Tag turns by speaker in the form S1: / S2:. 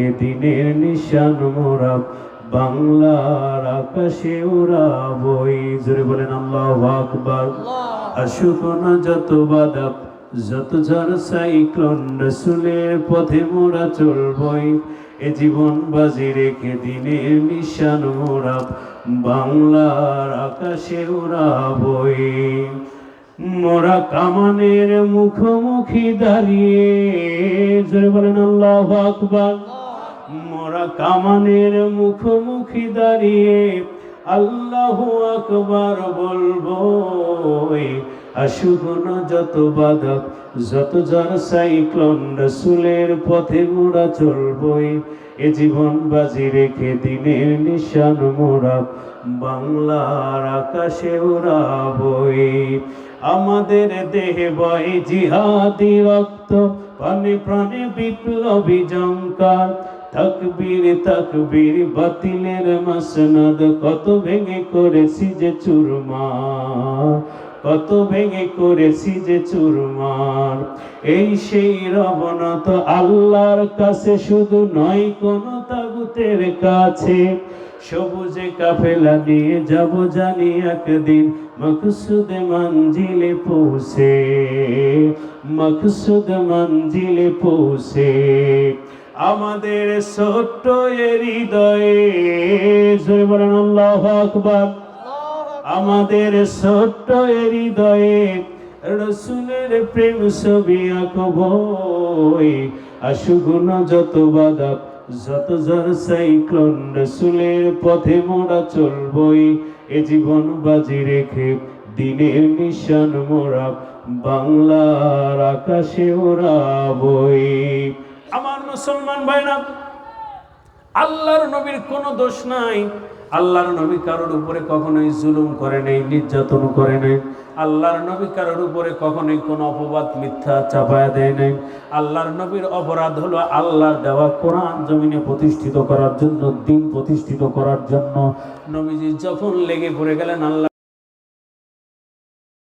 S1: এ দিনের নিশান মোরা বাংলার আকাশে ওরা বই জোরে বলেন আল্লাহ আকবার। আসুক না যত বাধা যত ঝড় সাইক্লোন রসুলের পথে মোরা চলবই এ জীবন বাজি রেখে দিনের নিশান মোরা বাংলার আকাশে ওরা বই মোরা কামানের মুখোমুখি দাঁড়িয়ে জোরে বলেন আল্লাহ আকবার। মোরা কামানের মুখোমুখি দাঁড়িয়ে আল্লাহ আকবার বলব আসুক না যত বাধক যত ঝড় সাইক্লোন রসুলের পথে মোরা চলবই এ জীবন বাজি রেখে দিনের নিশান মোরা বাংলার আকাশে উড়াবই আমাদের দেহে বয় জিহাদি রক্ত, প্রাণে প্রাণে বিপ্লবী জঙ্কার তকবীর তকবীর বাতিলের মসনদ কত ভেঙে করেছি যে চুরমার, কত ভেঙে করেছি যে চুরমার। এই সেই রবনত আল্লাহর কাছে শুধু নয়, কোন তাগুতের কাছে। সবুজে কাফেলা নিয়ে যাব জানি একদিন, মকসুদ মঞ্জিলে পৌঁছে, মকসুদ মঞ্জিলে পৌঁছে। আমাদের ছোট্ট হৃদয়ে আল্লাহ আকবার। আমাদের ছোট্ট হৃদয়ে রসুলের প্রেম ছবি আঁকবই আসুগুন যত বাধা, যত ঝড় সাইক্লোন, রসুলের পথে মোড়া চলবই। এ জীবন বাজি রেখে দিনের নিশান মোরা বাংলার আকাশে ওড়াবই। আমার মুসলমান ভাইরা, আল্লাহর নবীর কোনো দোষ নাই। আল্লাহর নবী কারোর উপরে কখনোই জুলুম করে নাই, নির্যাতন করে নাই। আল্লাহর নবী কারোর উপরে কখনোই কোনো অপবাদ, মিথ্যা চাপায়া দেয় নাই। আল্লাহর নবীর অপরাধ হলো আল্লাহর দেওয়া কোরআন জমিনে প্রতিষ্ঠিত করার জন্য, দিন প্রতিষ্ঠিত করার জন্য। নবীজি যখন লেগে পড়ে গেলেন, আল্লাহ